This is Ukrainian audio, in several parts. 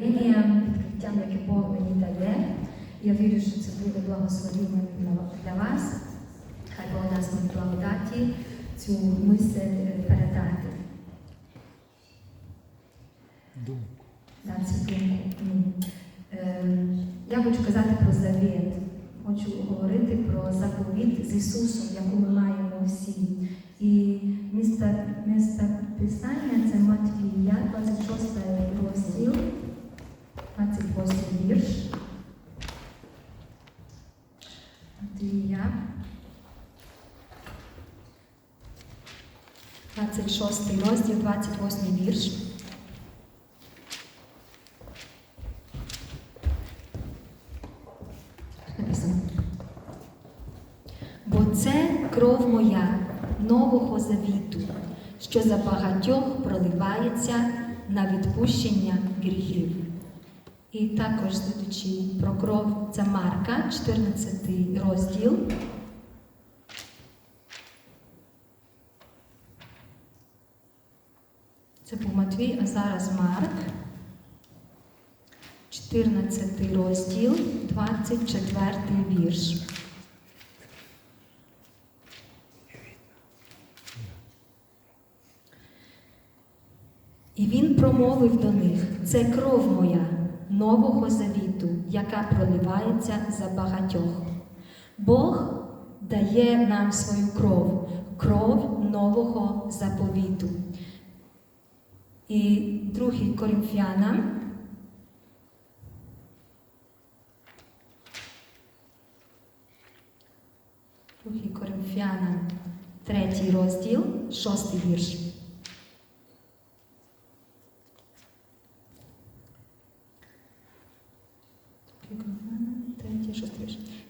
Лінія відкриттям, яке Бог мені дає. Я вірю, що це буде благословіння для вас. Хай Бог дасть мені благодаті цю мисль передати. Думку. Да, цю думку. Ем, Я хочу казати про завіт. Хочу говорити про заповіт з Ісусом, яку ми маємо всі. І місце, місце писання це Матвія, 26 розділ, 28 вірш. Матвія. 26 розділ, 28 вірш. Написано. Бо це кров моя нового завіту, що за багатьох проливається на відпущення гріхів. І також слідучи про кров, це Марка, 14 розділ. Це а зараз Марк. 14 розділ, 24 вірш. І він промовив до них: це кров моя нового завіту, яка проливається за багатьох. Бог дає нам свою кров, кров нового заповіту. І 2 Коринфянам, Другий Коринфянам, третій розділ, шостий вірш.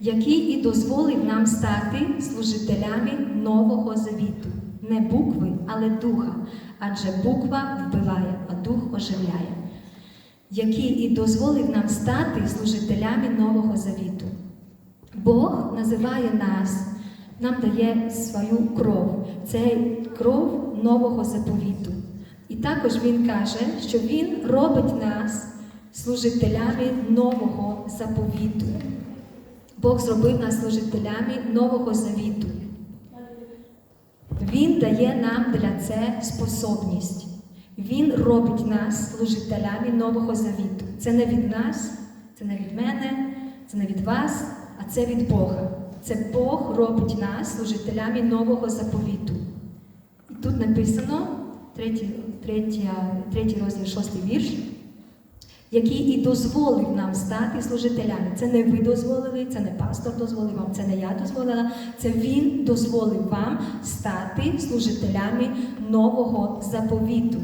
Який і дозволив нам стати служителями нового завіту. Не букви, але духа. Адже буква вбиває, а дух оживляє. Який і дозволив нам стати служителями нового завіту. Бог називає нас, нам дає свою кров. Це кров нового заповіту. І також Він каже, що Він робить нас служителями нового заповіту. Бог зробив нас служителями нового завіту. Він дає нам для це способність. Він робить нас служителями нового завіту. Це не від нас, це не від мене, це не від вас, а це від Бога. Це Бог робить нас служителями нового заповіту. І тут написано, третій, розділ, шостий вірш, який і дозволив нам стати служителями. Це не ви дозволили, це не пастор дозволив вам, це не я дозволила, це Він дозволив вам стати служителями нового заповіту.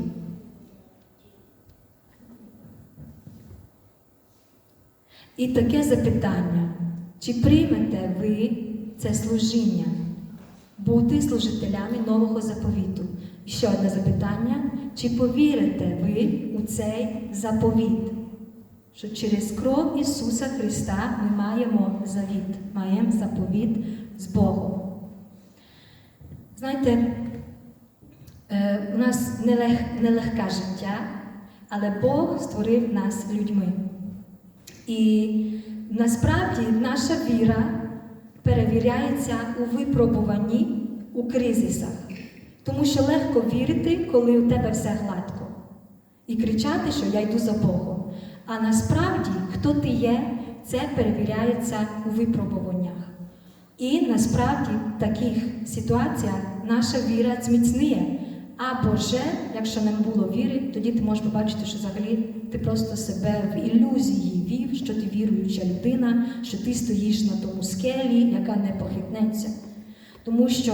І таке запитання, чи приймете ви це служіння, бути служителями нового заповіту? Ще одне запитання, чи повірите ви у цей заповіт? Що через кров Ісуса Христа ми маємо завіт, маємо заповіт з Богом. Знаєте, е, у нас нелег, нелегке життя, але Бог створив нас людьми. І насправді наша віра перевіряється у випробуванні, у кризисах. Тому що легко вірити, коли у тебе все гладко, і кричати, що я йду за Богом. А насправді, хто ти є, це перевіряється у випробуваннях. І насправді в таких ситуаціях наша віра зміцніє. Або же, якщо не було віри, тоді ти можеш побачити, що взагалі ти просто себе в ілюзії вів, що ти віруюча людина, що ти стоїш на тому скелі, яка не похитнеться. Тому що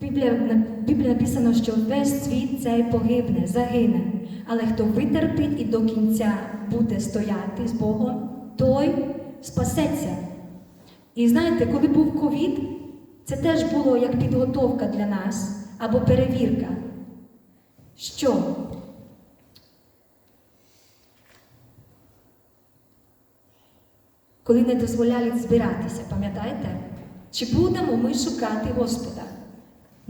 Біблія, Біблія написано, що весь світ цей погибне, загине. Але хто витерпить і до кінця буде стояти з Богом, той спасеться. І знаєте, коли був ковід, це теж було як підготовка для нас або перевірка. Що? Коли не дозволяли збиратися, пам'ятаєте? Чи будемо ми шукати Господа?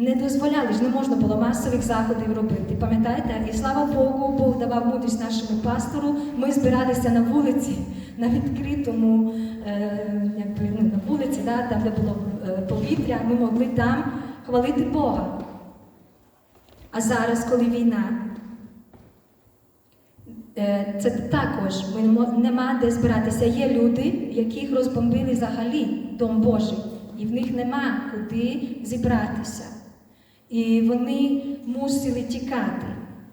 Не дозволяли ж, не можна було масових заходів робити. Пам'ятаєте? І слава Богу, Бог давав мудрість нашому пастору. Ми збиралися на вулиці, на відкритому, е, якби, ну, на вулиці, да, там, де було е, повітря, ми могли там хвалити Бога. А зараз, коли війна, е, це також ми нема де збиратися. Є люди, яких розбомбили взагалі Дом Божий, і в них нема куди зібратися. І вони мусили тікати.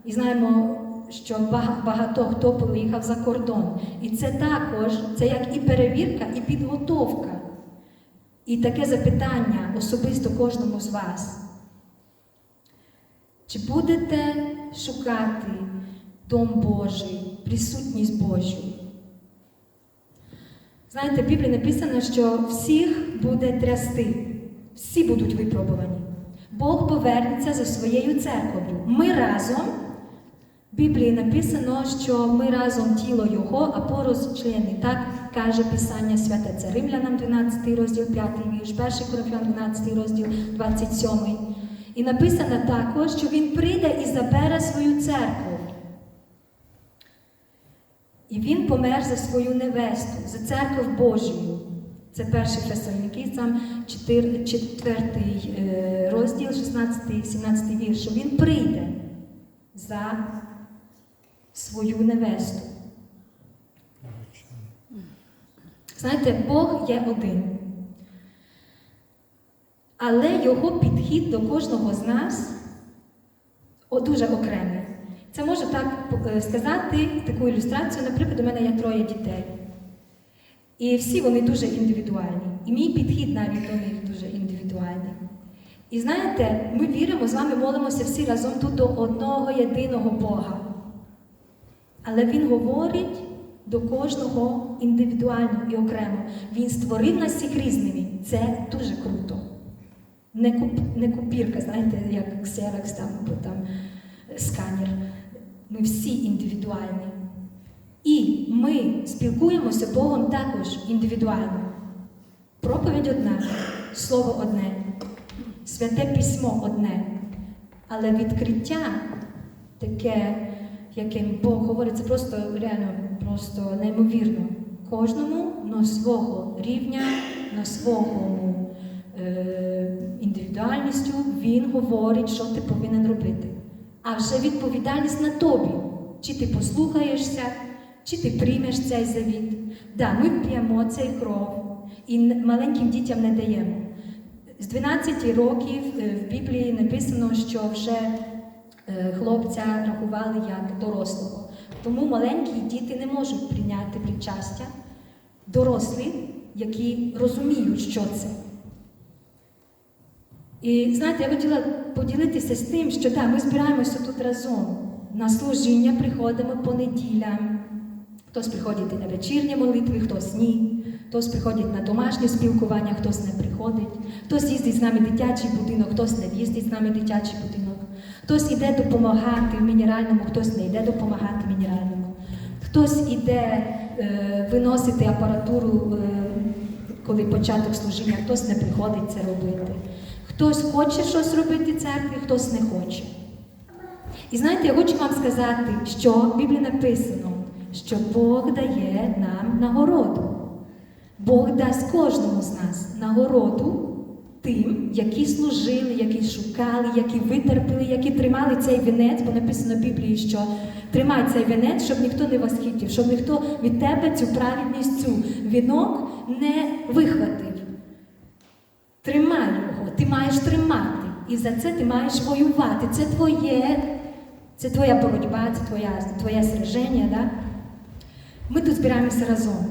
І знаємо, що багато хто поїхав за кордон. І це також це як і перевірка, і підготовка. І таке запитання особисто кожному з вас. Чи будете шукати Дом Божий, присутність Божу? Знаєте, в Біблії написано, що всіх буде трясти, всі будуть випробувані. Бог повернеться за своєю церков'ю. Ми разом, в Біблії написано, що ми разом тіло Його, а пороз члени. Так каже Писання Святе. Це Римлянам 12 розділ, 5 вірш, 1 Коринфян 12 розділ, 27. І написано також, що Він прийде і забере свою церкву. І він помер за свою невесту, за церкву Божію. Це перший Фесалоникійцям, 4, 4 розділ, 16-17 вірш, що він прийде за свою невесту. Знаєте, Бог є один. Але його підхід до кожного з нас дуже окремий. Це можу так е, сказати, таку ілюстрацію. Наприклад, у мене є троє дітей. І всі вони дуже індивідуальні. І мій підхід навіть до них дуже індивідуальний. І знаєте, ми віримо, з вами молимося всі разом тут до одного єдиного Бога. Але Він говорить до кожного індивідуально і окремо. Він створив нас всіх різними. Це дуже круто. Не, куп, не купірка, знаєте, як Xerox там, або там сканер. Ми всі індивідуальні. І ми спілкуємося Богом також індивідуально. Проповідь одна, слово одне, святе письмо одне. Але відкриття таке, яким Бог говорить, це просто реально просто неймовірно. Кожному на свого рівня, на свого е, індивідуальністю він говорить, що ти повинен робити. А вже відповідальність на тобі. Чи ти послухаєшся, чи ти приймеш цей завіт. Да, ми п'ємо цей кров і маленьким дітям не даємо. З 12 років е, в Біблії написано, що вже е, хлопця рахували як дорослого. Тому маленькі діти не можуть прийняти причастя дорослі, які розуміють, що це. І знаєте, я хотіла поділитися з тим, що да, ми збираємося тут разом. На служіння приходимо по неділям. Хтось приходить на вечірні молитви, хтось ні. Хтось приходить на домашнє спілкування, хтось не приходить. Хтось їздить з нами дитячий будинок, хтось не їздить з нами дитячий будинок. Хтось іде допомагати в мінеральному, хтось не йде допомагати в мінеральному. Хтось іде е, виносити апаратуру, е, коли початок служіння, хтось не приходить це робити. Хтось хоче щось робити в церкві, хтось не хоче. І знаєте, я хочу вам сказати, що в Біблії написано, що Бог дає нам нагороду. Бог дасть кожному з нас нагороду тим, які служили, які шукали, які витерпіли, які тримали цей вінець, бо написано в Біблії, що тримай цей вінець, щоб ніхто не восхитів, щоб ніхто від тебе цю праведність, цю вінок не вихватив. Тримай його, ти маєш тримати. І за це ти маєш воювати. Це твоє, це твоя боротьба, це твоя, твоє сраження. Да? Ми тут збираємося разом.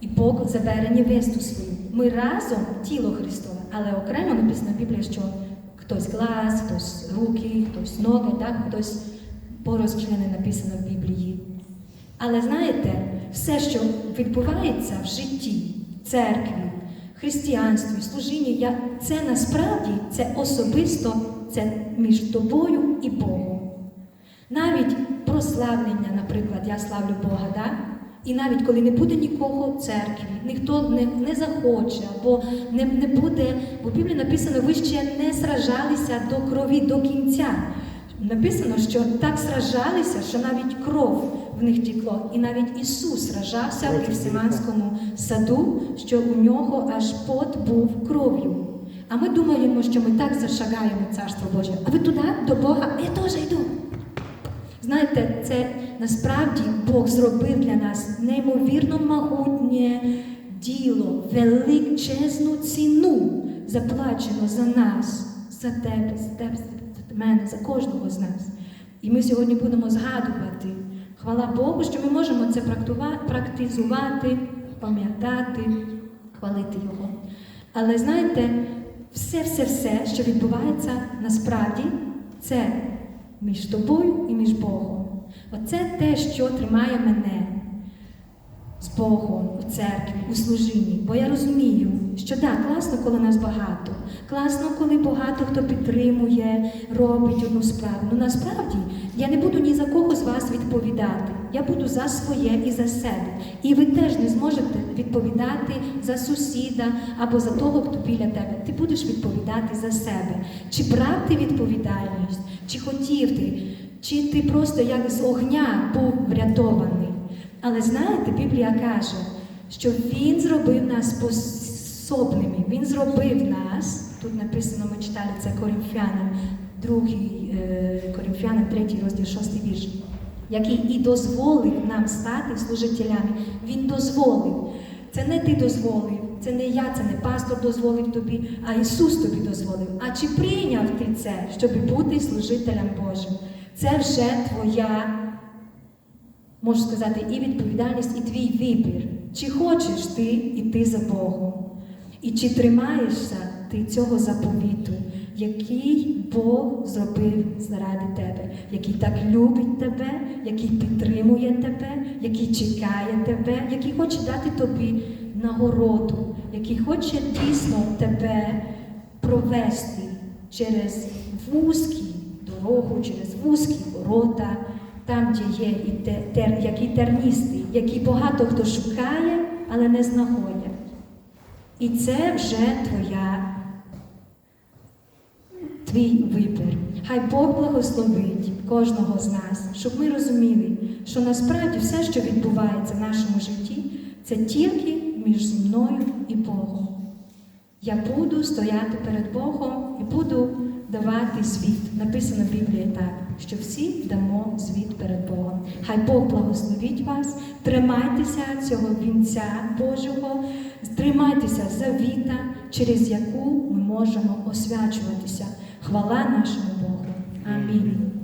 І Бог забере невесту свою. Ми разом тіло Христове, але окремо написано в Біблії, що хтось глаз, хтось руки, хтось ноги, так? хтось порозчлени написано в Біблії. Але знаєте, все, що відбувається в житті, церкві, християнстві, служінні, це насправді це особисто це між тобою і Богом. Навіть прославлення, наприклад, я славлю Бога, да? І навіть коли не буде нікого в церкві, ніхто не, не захоче або не, не буде, бо в Біблії написано, ви ще не сражалися до крові до кінця. Написано, що так сражалися, що навіть кров в них тікло. І навіть Ісус сражався в Гефсиманському саду, що у нього аж пот був кров'ю. А ми думаємо, що ми так зашагаємо Царство Боже. А ви туди, до Бога, а я теж йду. Знаєте, це насправді Бог зробив для нас неймовірно могутнє діло, величезну ціну заплачено за нас, за тебе, за тебе, за мене, за кожного з нас. І ми сьогодні будемо згадувати. Хвала Богу, що ми можемо це практизувати, пам'ятати, хвалити Його. Але знаєте, все-все-все, що відбувається насправді, це між тобою і між Богом. Оце те, що тримає мене з Богом у церкві, у служінні. Бо я розумію, що так, класно, коли нас багато. Класно, коли багато хто підтримує, робить одну справу. Ну насправді я не буду ні за кого з вас відповідати. Я буду за своє і за себе. І ви теж не зможете відповідати за сусіда або за того, хто біля тебе. Ти будеш відповідати за себе. Чи брав ти відповідальність, чи хотів ти, чи ти просто як з огня був врятований. Але знаєте, Біблія каже, що Він зробив нас способними. Він зробив нас, тут написано, ми читали це Коринфянам, другий е, Коринфянам, третій розділ, шостий вірш, який і дозволив нам стати служителями. Він дозволив. Це не ти дозволив, це не я, це не пастор дозволив тобі, а Ісус тобі дозволив. А чи прийняв ти це, щоб бути служителем Божим? Це вже твоя можу сказати, і відповідальність, і твій вибір. Чи хочеш ти йти за Богом? І чи тримаєшся ти цього заповіту, який Бог зробив заради тебе, який так любить тебе, який підтримує тебе, який чекає тебе, який хоче дати тобі нагороду, який хоче дійсно тебе провести через вузькі дорогу, через вузькі ворота, там, де є і те, тер, які терністі, які багато хто шукає, але не знаходять. І це вже твоя, твій вибір. Хай Бог благословить кожного з нас, щоб ми розуміли, що насправді все, що відбувається в нашому житті, це тільки між мною і Богом. Я буду стояти перед Богом і буду давати звіт. Написано в Біблії так, що всі дамо звіт перед Богом. Хай Бог благословить вас, тримайтеся цього вінця Божого, тримайтеся завіта, через яку ми можемо освячуватися. Хвала нашому Богу. Амінь.